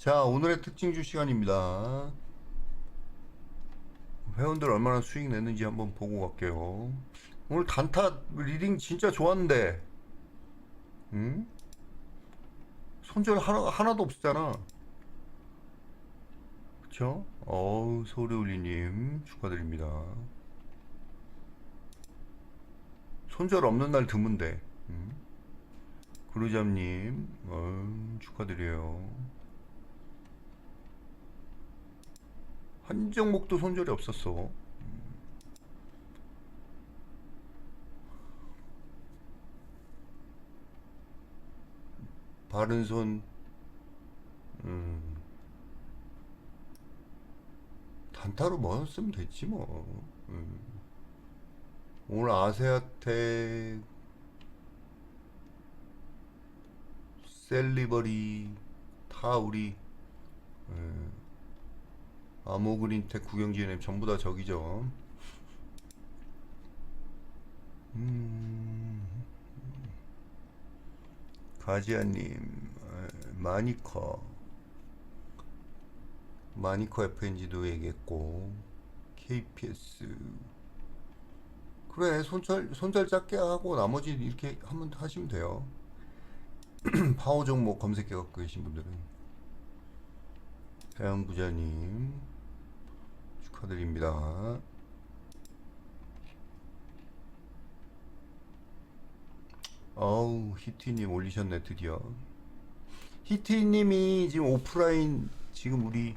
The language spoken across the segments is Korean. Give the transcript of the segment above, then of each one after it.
자, 오늘의 특징주 시간입니다. 회원들 얼마나 수익 냈는지 한번 보고 갈게요. 오늘 단타 리딩 진짜 좋았는데, 응? 손절 하나, 하나도 없었잖아. 그쵸? 어우, 소리올리님, 축하드립니다. 손절 없는 날 드문데, 응? 그루잠님, 어우, 축하드려요. 한 종목도 손절이 없었어. 바른 손, 음, 단타로 먹었으면 됐지 뭐. 음. 오늘 아세아텍, 셀리버리 다 우리 음, 아모그린텍 구경지님 전부 다 저기죠. 음, 가지아님, 에, 마니커, 마니커 FNG도 얘기했고, KPS. 그래, 손절, 손절 짧게 하고 나머지 이렇게 하면 하시면 돼요. 파워 종목 검색해 갖고 계신 분들은. 태양 부자님, 축하드립니다. 어우, 히티님 올리셨네, 드디어. 히티님이 지금 오프라인, 지금 우리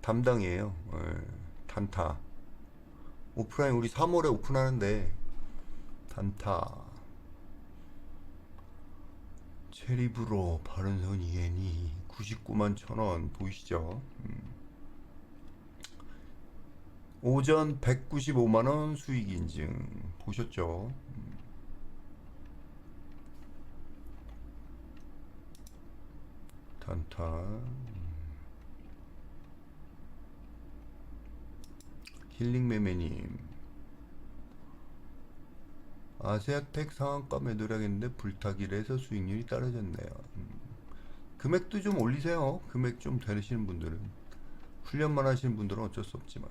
담당이에요. 예, 단타. 오프라인 우리 3월에 오픈하는데, 단타. 체리브로 바른선 이엔이 99만 천원 보이시죠? 음. 오전 195만원 수익 인증 보셨죠? 음. 단타 음. 힐링매매님 아세아텍 상한가 매도를 하겠는데 불타기를 서 수익률이 떨어졌네요. 음. 금액도 좀 올리세요. 금액 좀 되시는 분들은 훈련만 하시는 분들은 어쩔 수 없지만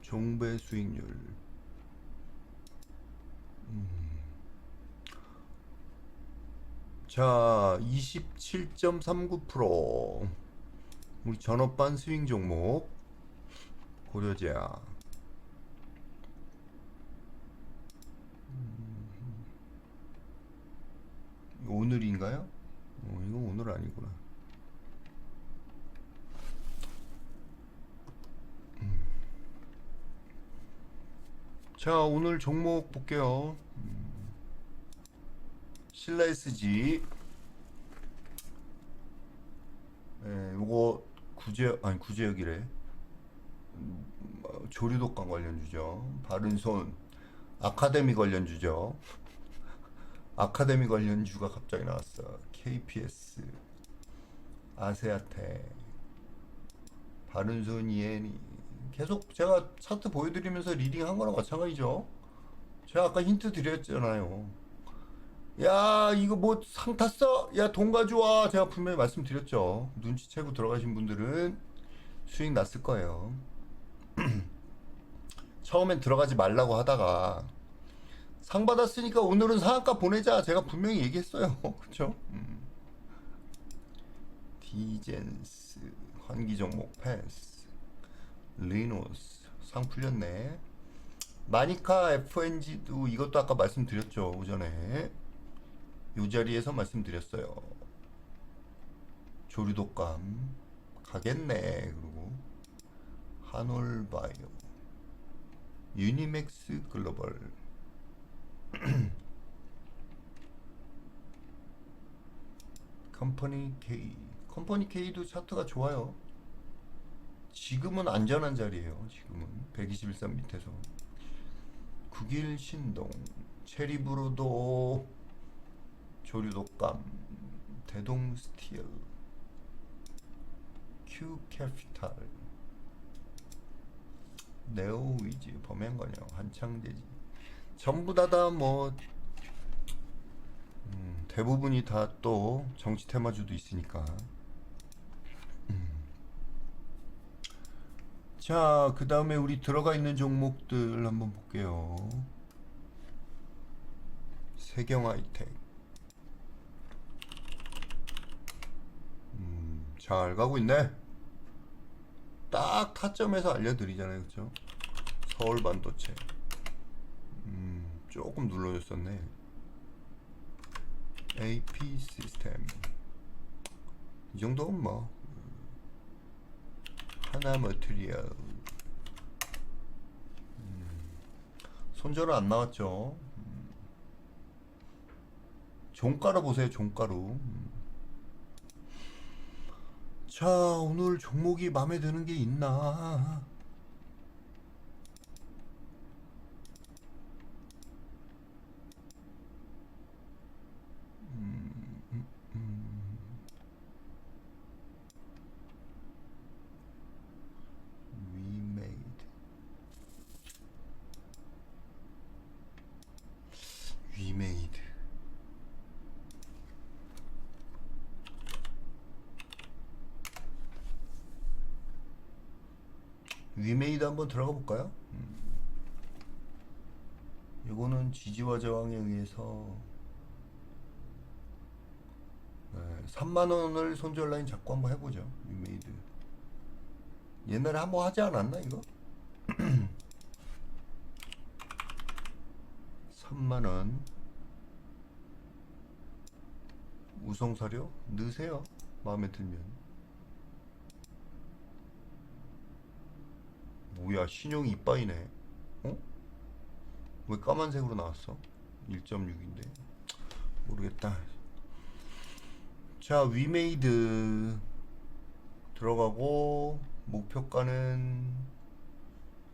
종배 수익률 음. 자 27.39% 우리 전업반 스윙 종목 고려제야. 음. 오늘인가요? 어, 이거 오늘 아니구나. 음. 자, 오늘 종목 볼게요. 음. 신라 SG. 예, 요거 구제역, 아니 구제역이래. 어, 조류독감 관련 주죠. 바른손 아카데미 관련 주죠. 아카데미 관련 주가 갑자기 나왔어. KPS 아세아텍 바른손 이엔이 계속 제가 차트 보여드리면서 리딩 한 거랑 마찬가지죠. 제가 아까 힌트 드렸잖아요. 야 이거 뭐 상 탔어? 야 돈 가져와. 제가 분명히 말씀드렸죠. 눈치채고 들어가신 분들은 수익 났을 거예요. 처음엔 들어가지 말라고 하다가 상 받았으니까 오늘은 상한가 보내자 제가 분명히 얘기했어요 그쵸? 음. 디젠스 환기 종목 패스 리노스 상 풀렸네. 마니카 FNG도 이것도 아까 말씀드렸죠 오전에. 이 자리에서 말씀드렸어요. 조류독감 가겠네 그리고. 한올바이오 유니맥스 글로벌. 컴퍼니 K 컴퍼니 K도 차트가 좋아요 지금은 안전한 자리에요 지금은. 121선 밑에서. 국일 신동 체리브로도 조류독감 대동 스틸 큐 캐피탈 네오위즈 범행건영 한창대지. 전부 다다 뭐 대부분이 다 또 정치 테마주도 있으니까. 자, 그 다음에 우리 들어가 있는 종목들 한번 볼게요. 세경 하이텍. 음, 잘 가고 있네. 딱 타점에서 알려드리잖아요, 그렇죠? 서울 반도체. 음, 조금 눌러줬었네. AP 시스템. 이 정도면 뭐 하나 머트리얼. 음, 손절은 안 나왔죠. 음. 종가로 보세요, 종가로. 음. 자, 오늘 종목이 마음에 드는 게 있나? 위메이드 한번 들어가 볼까요? 음. 이거는 지지와 저항에 의해서 네, 3만 원을 손절 라인 잡고 한번 해보죠. 위메이드. 옛날에 한번 하지 않았나 이거? 3만 원. 우성 사료 넣으세요. 마음에 들면. 뭐야 신용이 이빠이네. 어? 왜 까만색으로 나왔어? 1.6인데 모르겠다. 자 위메이드 들어가고 목표가는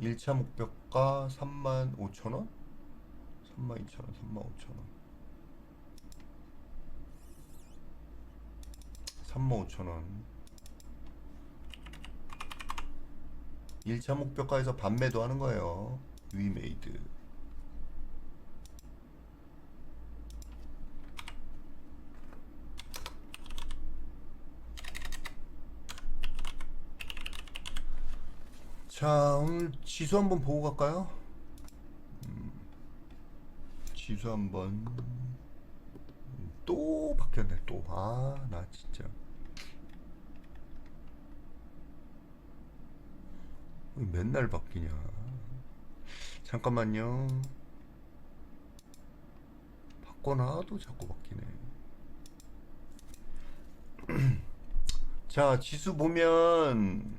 1차 목표가 35,000원? 32,000원, 35,000원. 35,000원. 1차 목표가에서 반매도 하는 거예요. 위메이드. 자, 오늘 지수 한번 보고 갈까요? 음, 지수 한번 또 바뀌었네 또. 아, 나 진짜. 맨날 바뀌냐. 잠깐만요. 바꿔놔도 자꾸 바뀌네. 자, 지수 보면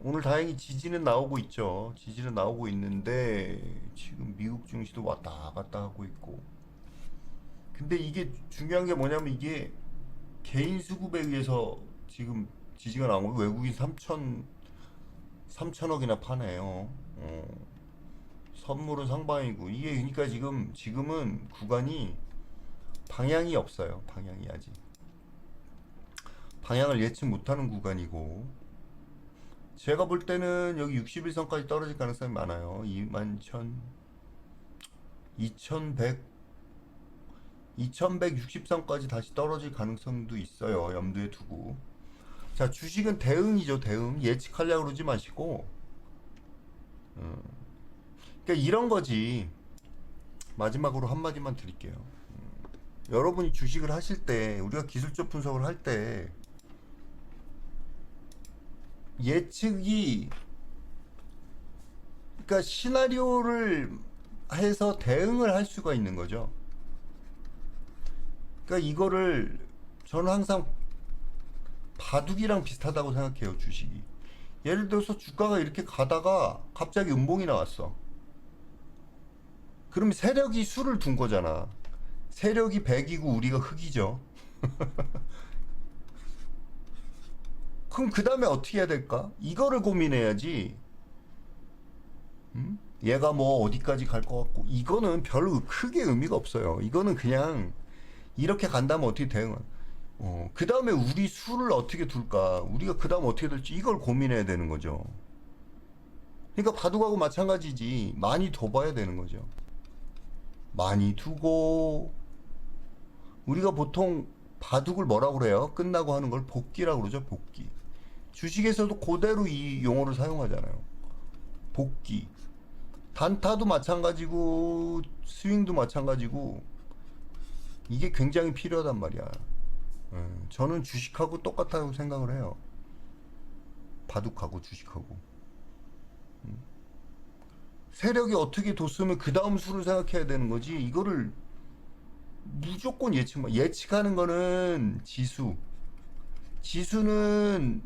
오늘 다행히 지지는 나오고 있죠. 지지는 나오고 있는데 지금 미국 증시도 왔다 갔다 하고 있고. 근데 이게 중요한 게 뭐냐면 이게 개인 수급에 의해서 지금 지지가 거 외국인 3천 3천억이나 파네요. 어. 선물은 상방이고 이게 그러니까 지금 지금은 구간이 방향이 없어요. 방향이 아직 방향을 예측 못하는 구간이고 제가 볼 때는 여기 61선까지 떨어질 가능성이 많아요. 2만 1 2100 2160선까지 다시 떨어질 가능성도 있어요. 염두에 두고 자, 주식은 대응이죠, 대응. 예측하려고 그러지 마시고. 음. 그러니까 이런 거지. 마지막으로 한마디만 드릴게요. 음. 여러분이 주식을 하실 때, 우리가 기술적 분석을 할 때, 예측이, 그러니까 시나리오를 해서 대응을 할 수가 있는 거죠. 그러니까 이거를 저는 항상 바둑이랑 비슷하다고 생각해요 주식이. 예를 들어서 주가가 이렇게 가다가 갑자기 음봉이 나왔어. 그럼 세력이 수를 둔 거잖아. 세력이 100이고 우리가 흑이죠. 그럼 그 다음에 어떻게 해야 될까? 이거를 고민해야지. 음? 얘가 뭐 어디까지 갈 것 같고. 이거는 별로 크게 의미가 없어요. 이거는 그냥 이렇게 간다면 어떻게 대응을 어, 그 다음에 우리 수를 어떻게 둘까? 우리가 그 다음 어떻게 될지 이걸 고민해야 되는 거죠. 그러니까 바둑하고 마찬가지지. 많이 둬봐야 되는 거죠. 많이 두고, 우리가 보통 바둑을 뭐라고 그래요? 끝나고 하는 걸 복기라고 그러죠. 복기. 주식에서도 그대로 이 용어를 사용하잖아요. 복기. 단타도 마찬가지고 스윙도 마찬가지고 이게 굉장히 필요하단 말이야. 예, 저는 주식하고 똑같다고 생각을 해요. 바둑하고 주식하고. 음. 세력이 어떻게 뒀으면 그 다음 수를 생각해야 되는 거지. 이거를 무조건 예측만. 예측하는 거는 지수. 지수는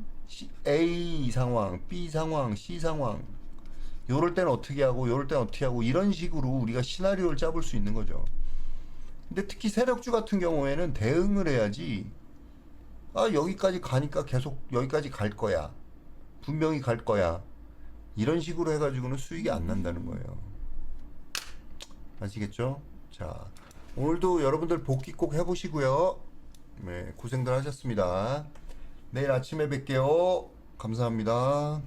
A 상황, B 상황, C 상황. 요럴 때는 어떻게 하고, 요럴 때는 어떻게 하고, 이런 식으로 우리가 시나리오를 짜볼 수 있는 거죠. 근데 특히 세력주 같은 경우에는 대응을 해야지. 아, 여기까지 가니까 계속 여기까지 갈 거야. 분명히 갈 거야. 이런 식으로 해가지고는 수익이 안 난다는 거예요. 아시겠죠? 자, 오늘도 여러분들 복귀 꼭 해보시고요. 네, 고생들 하셨습니다. 내일 아침에 뵐게요. 감사합니다.